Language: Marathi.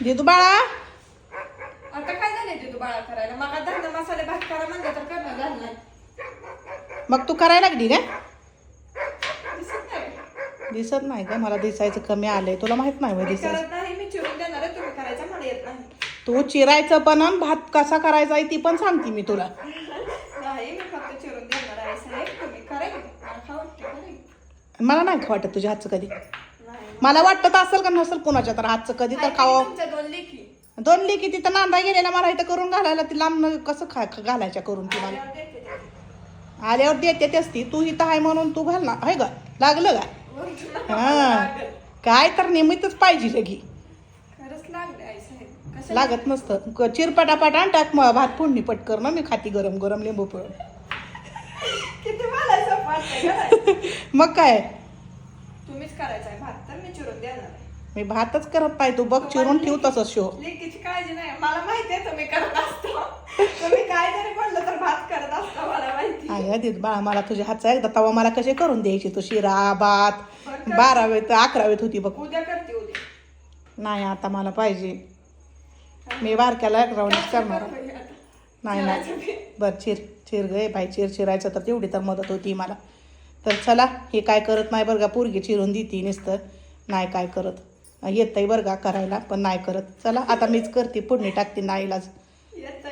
दिदू बाळा. आता काय झालंय तू बाळा करायला? मग आता मसाले भात करा म्हणलं तर करणं नाही मग तू करायला लागली काय दिसत नाही. दिसत नाही का? मला दिसायचं कमी आलंय. तुला माहीत नाही होय मी दिसायचं. करत नाही मी चिरून देणार आहे. तुम्ही करायचं मला येत नाही. तू चिरायचं पण आणि. भात कसा करायचा आहे ती पण सांगते मी तुला. नाही मी फक्त चिरून देणार आहे साहेब. तुम्ही करायचं मला खाऊ वाटतं करायचं मला नाही का वाटत तुझ्या हातचं कधी. मला वाटत असेल का नसेल कुणाच्या तर हातचं कधी तर खावं. दोन लेकी. तिथं नांदा गेलेला मला इथं करून घालायला ती लांब कसं खा घालायच्या करून ती मला आल्यावर देते तेच ती. तू इथं आहे म्हणून तू घाल ना. आहे का लागलं का? हा. काय तर निमित्तच पाहिजे लगी. लागत नसतं. चिरपटापट आण टाक मग भात फोडणी पटकर ना मी खाती गरम गरम लिंबू पिळून गं. बाई. मग काय? तुम्हीच करायचं आहे. भात तर मी चिरून देणार आहे. मी भातच करत नाही तू बघ चिरून ठेव तसं शो लेकीची काळजी नाही. मला माहिती आहे तुम्ही करत असता. तुम्ही काय जरी म्हणलं तर भात करत असता मला माहिती आहे. देत बाळा मला तुझ्या हातचा एकदा तवा मला कसे करून द्यायची? तू शिरा भात बारावेत अकरावेत होती बघ. उद्या करते उद्या. नाही आता मला पाहिजे. मी बारक्याला राऊंडच करणार आहे. नाही नाही. बरं चिर चिर गे बाई चिर चिरायचं तर तेवढी तर मदत होती मला. तर चला हे काय करत नाही बरं का पोरगी चिरून देते नुसतं. नाही काय करत. येतंय बरं का करायला पण नाही करत. चला आता मीच करते फोडणी टाकते नाईलाज. येत